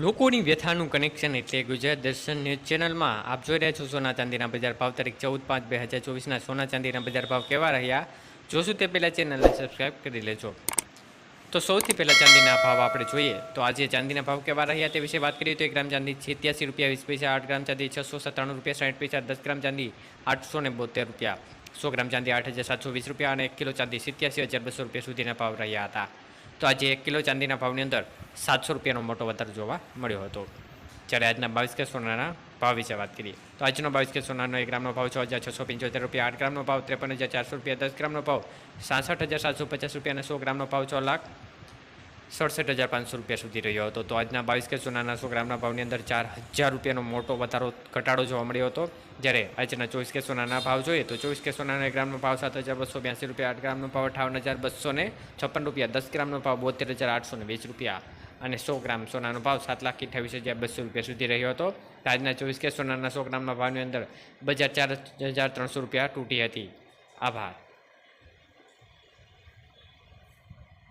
લોકોની વ્યથાનું કનેક્શન એટલે ગુજરાત દર્શન ન્યૂઝ ચેનલમાં આપ જોઈ રહ્યા છો સોના ચાંદીના બજાર ભાવ તારીખ ચૌદ પાંચ બે હજાર ચોવીસના. સોના ચાંદીના બજાર ભાવ કેવા રહ્યા? જોશું તે પહેલાં ચેનલને સબસ્ક્રાઇબ કરી લેજો. તો સૌથી પહેલાં ચાંદીના ભાવ આપણે જોઈએ તો આજે ચાંદીના ભાવ કેવા રહ્યા તે વિશે વાત કરીએ તો એક ગ્રામ ચાંદી છેત્યાસી રૂપિયા, વીસ પૈસા, આઠ ગ્રામ ચાંદી છસો સત્તાણું રૂપિયા, સાઠ પૈસા, દસ ગ્રામ ચાંદી આઠસો ને બોતેર રૂપિયા. સો ગ્રામ ચાંદી આઠ હજાર સાતસો વીસ રૂપિયા અને એક કિલો ચાંદી સિત્યાસી હજાર બસો રૂપિયા સુધીના ભાવ રહ્યા હતા. તો આજે એક કિલો ચાંદીના ભાવની અંદર સાતસો રૂપિયાનો મોટો વધારો જોવા મળ્યો હતો. જ્યારે આજના બાવીસ કે સોનાના ભાવ વિશે વાત કરીએ, તો આજનો બાવીસ કે સોનાનો એક ગ્રામનો ભાવ છ હજાર છસો પંચોતેર રૂપિયા, આઠ ગ્રામનો ભાવ ત્રેપન હજાર ચારસો રૂપિયા, દસ ગ્રામનો ભાવ સાસઠ હજાર સાતસો પચાસ રૂપિયા અને સો ગ્રામનો ભાવ છ લાખ સડસઠ હજાર પાંચસો રૂપિયા સુધી રહ્યો હતો. તો આજના બાવીસ કે સોનાના સો ગ્રામના ભાવની અંદર ચાર હજાર રૂપિયાનો મોટો વધારો ઘટાડો જોવા મળ્યો હતો. જ્યારે આજના ચોવીસ કે સોનાના ભાવ જોઈએ, તો ચોવીસ કે સોનાના એક ગ્રામનો ભાવ સાત હજાર બસો બ્યાસી રૂપિયા, આઠ ગ્રામનો ભાવ અઠાવન હજાર બસો છપ્પન રૂપિયા, દસ ગ્રામનો ભાવ બોતેર હજાર આઠસો વીસ રૂપિયા અને સો ગ્રામ સોનાનો ભાવ સાત લાખ અઠ્યાવીસ હજાર બસો રૂપિયા સુધી રહ્યો હતો. આજના ચોવીસ કે સોનાના સો ગ્રામના ભાવની અંદર બજાર ચાર હજાર ત્રણસો રૂપિયા તૂટી હતી. આભાર.